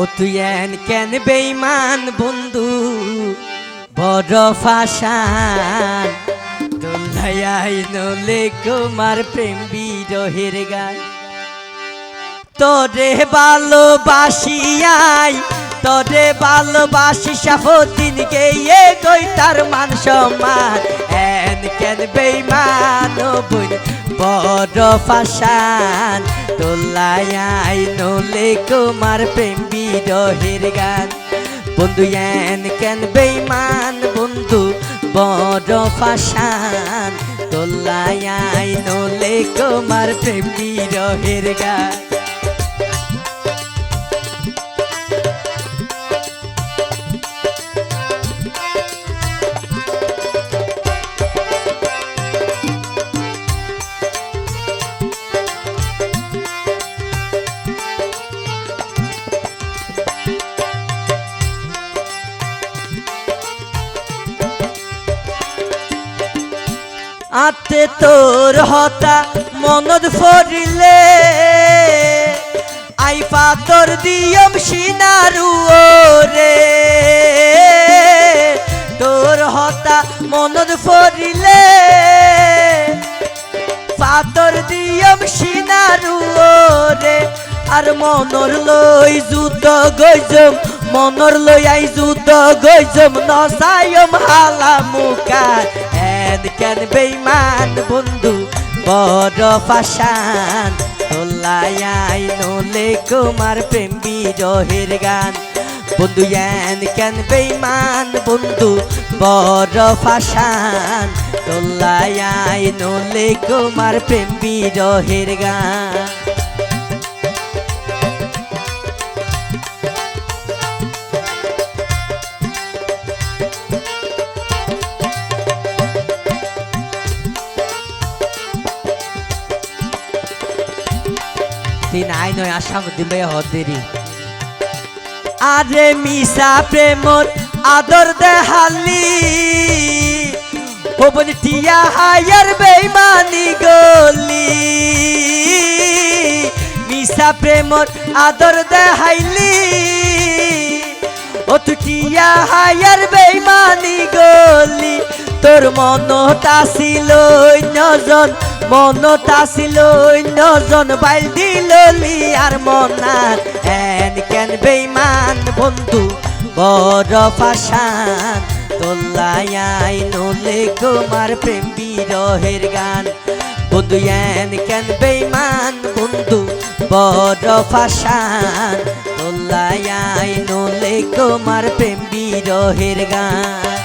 ও তুই এন কেন বেইমান বন্ধু? বড় ফাশান দোল্লায় নলে কুমার প্রেম বিরহের গান। তোরে ভালোবাসিয়াই তোরে ভালোবাসি সাফদিন গেয়ে গই তার মান সম্মান? এন কেন বেইমান বড় ফাশান তোলায় নলে কুমার প্রেম বিরহের গান। বন্ধু এন কেন বেইমান বন্ধু, বড় ফাশান তোলায় নলে কুমার প্রেম বিরহের গান। আতে তোর হতা মনত ফরিলে। আই পাতর দিয়ম সিনারু রে তোর হতা মনত ফরিলে। পাতর দিয়ম সিনারু রে আর মনর লই যুদ্ধ গইজম মনর লই আই যুদ্ধ গইজম নসায়ম হালা মুকার। এন কেন বেইমান বন্ধু? বড় ফাশান তোলায় নলে কুমার প্রেম বিরহের গান। বন্ধু এন কেন বেইমান বন্ধু? বড় ফাশান তোলায় নলে কুমার প্রেম বিরহের গান। তিন আই নয় আসাম দিবে হদেরি আরে মিসা প্রেমত আদর দেহালি। হবন টিয়া হায়ার বেইমানি গলি। মিসা প্রেমত আদর দেহাইলি। ও তুটিয়া হায়ার বেইমানি গলি। তোর মনটা ছিল অন্যজন মনটা ছিল অন্যজন বাইল দিললি আর মনার। এন কেন বেইমান বন্ধু, বড় ফাশান তোল্লায় নলে কুমার প্রেম বিরহের গান। বন্ধু এন কেন বেইমান বন্ধু, বড় ফাশান তোল্লায় নলে কুমার প্রেম বিরহের গান।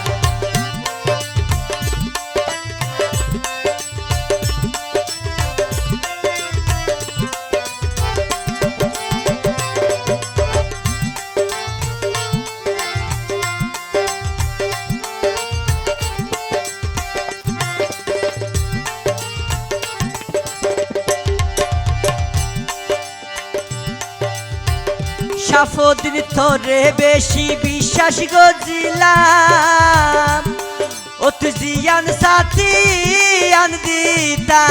সাফদিন তোরে বেশি বিশ্বাস গজিলাম। তুই জিয়ান সাথী আন দিতাম।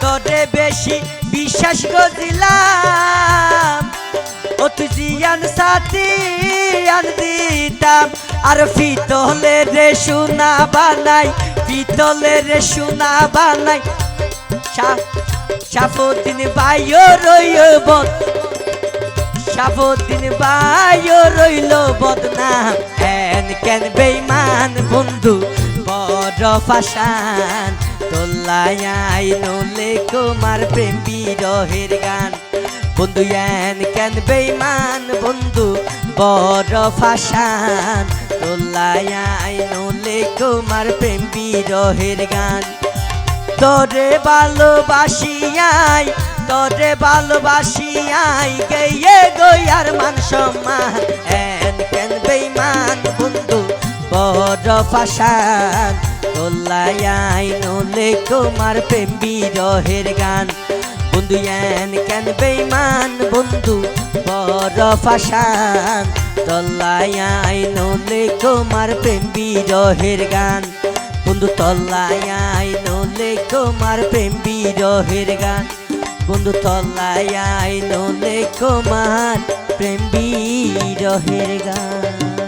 তোরে বেশি বিশ্বাস গজিলাম। তুই জিয়ান সাথী আন দিতাম। আর ফিতলে রে সোনা বানাই পিতলে রে সোনা বানাই। সাফদিন বাইও রইয় বদ সাফদিন বাইও রইল বদনাম কেন কেন বেইমান বন্ধু, বড় ফাশান তোল্লায় নলে কুমার প্রেম বিরহের গান। বন্ধু এন কেন বেইমান বন্ধু, বড় ফাশান তোল্লায় নলে কুমার প্রেম বিরহের গান। তোরে ভালোবাসিয়াই তোরে ভালোবাসিয়াই গেয়ে গইয়ার মান সম্মান। এন কেন বেইমান বন্ধু, বড় ফাশান তোল্লায় নলে কুমার প্রেম বিরহের গান। বন্ধু, এন কেন বেইমান বন্ধু, বড় ফাশান তোল্লায় নলে কুমার প্রেম বিরহের গান। বন্ধু তল্লায় নলে তোমার প্রেম বিরহের গান। বন্ধু তলায় আইল লেখমান প্রেম বিরহের গান।